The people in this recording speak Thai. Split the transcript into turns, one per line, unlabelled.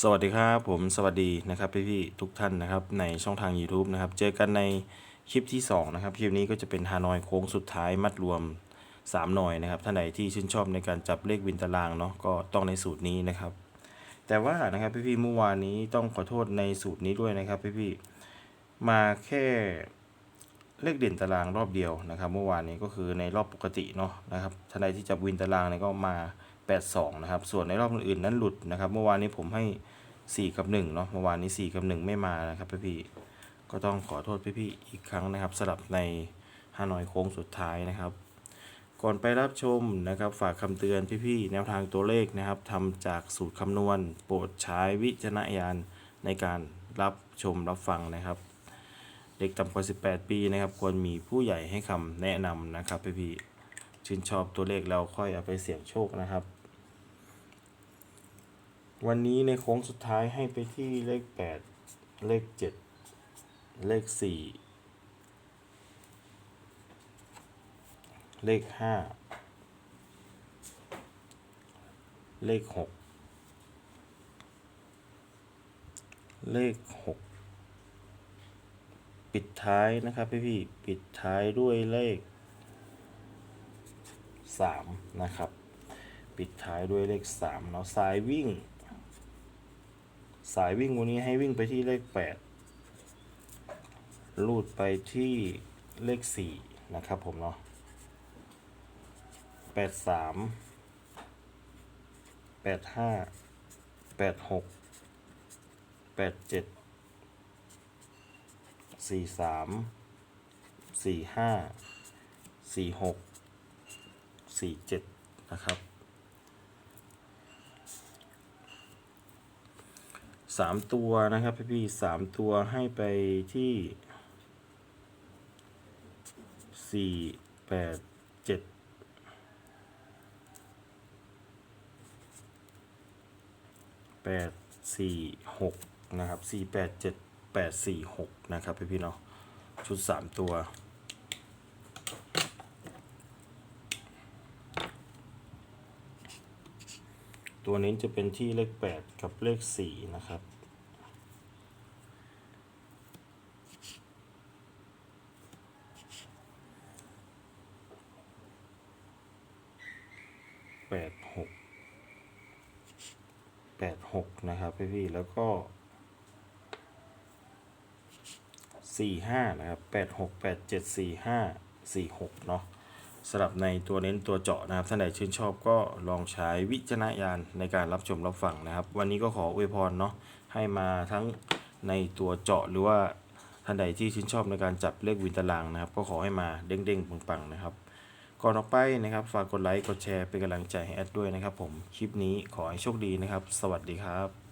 สวัสดีครับผมสวัสดีนะครับพี่พี่ๆทุกท่านนะครับในช่องทาง YouTube นะครับเจอกันในคลิปที่2นะครับคลิปนี้ก็จะเป็นฮานอยโค้งสุดท้ายมัดรวม 3 หน่อยนะครับท่านไหนที่ชื่นชอบในการจับเลขวินตารางเนาะก็ต้องในสูตรนี้นะครับ แต่ว่านะครับพี่พี่ๆเมื่อวานนี้ต้องขอโทษในสูตรนี้ด้วยนะครับพี่พี่ๆมาแค่เลขเด่นตารางรอบเดียวนะครับ เมื่อวานนี้ก็คือในรอบปกติเนาะนะครับท่านใดที่จับวินตารางเนี่ยก็มา 82 นะครับ ส่วนในรอบอื่นๆนั้นหลุดนะครับ เมื่อวานนี้ผมให้ 4 กับ1เนาะ เมื่อวานนี้ 4 กับ 1 ไม่มานะครับพี่ๆก็ต้องขอโทษพี่ๆอีกครั้งนะครับสำหรับในฮานอยโค้งสุดท้ายนะครับ ก่อนไปรับชมนะครับ ฝากคำเตือนพี่ๆแนวทางตัวเลขนะครับทำจากสูตรคำนวณ โปรดใช้วิจารณญาณในการรับชมรับฟังนะครับ เด็กต่ำกว่า 18 ปีนะครับ ควรมีผู้ใหญ่ให้คำแนะนำนะครับพี่ๆชื่นชอบตัวเลขเราค่อยเอาไปเสี่ยงโชคนะครับ วันนี้ในโค้งสุดท้ายให้ไปที่เลข 8 เลข 7 เลข 4 เลข 5 เลข 6 เลข 6 ปิดท้ายนะครับพี่พี่ๆปิดท้ายด้วยเลข 3 นะครับ ปิดท้ายด้วยเลข3เนาะสายวิ่ง สายวิ่งวันนี้ให้วิ่งไปที่เลข8ลูดไปที่เลข 4 นะครับผมเนาะ83 85 86 87 43 45 46 47นะครับ สามตัวนะครับพี่พี่สามตัวให้ไปที่สี่แปดเจ็ดแปดสี่หกนะครับสี่แปดเจ็ดแปดสี่หกนะครับพี่พี่เนาะชุดสามตัว ตัวนี้จะเป็นที่เลขแปดกับเลขสี่นะครับ แปดหกแปดหกนะครับพี่พี่ๆแล้วก็สี่ห้านะครับแปดหกแปดเจ็ดสี่ห้าสี่หกเนาะ สำหรับในตัวเน้นตัวเจาะนะครับท่านใดชื่นชอบก็ลองใช้วิจารณญาณในการรับชมรับฟังนะครับ วันนี้ก็ขออวยพรเนาะให้มาทั้งในตัวเจาะหรือว่าท่านใดที่ชื่นชอบในการจับเลขวินตารางนะครับ ก็ขอให้มาเด้งๆปังๆนะครับก่อนออกไปนะครับฝากกดไลค์กดแชร์เป็นกำลังใจให้แอดด้วยนะครับผมคลิปนี้ขอให้โชคดีนะครับ สวัสดีครับ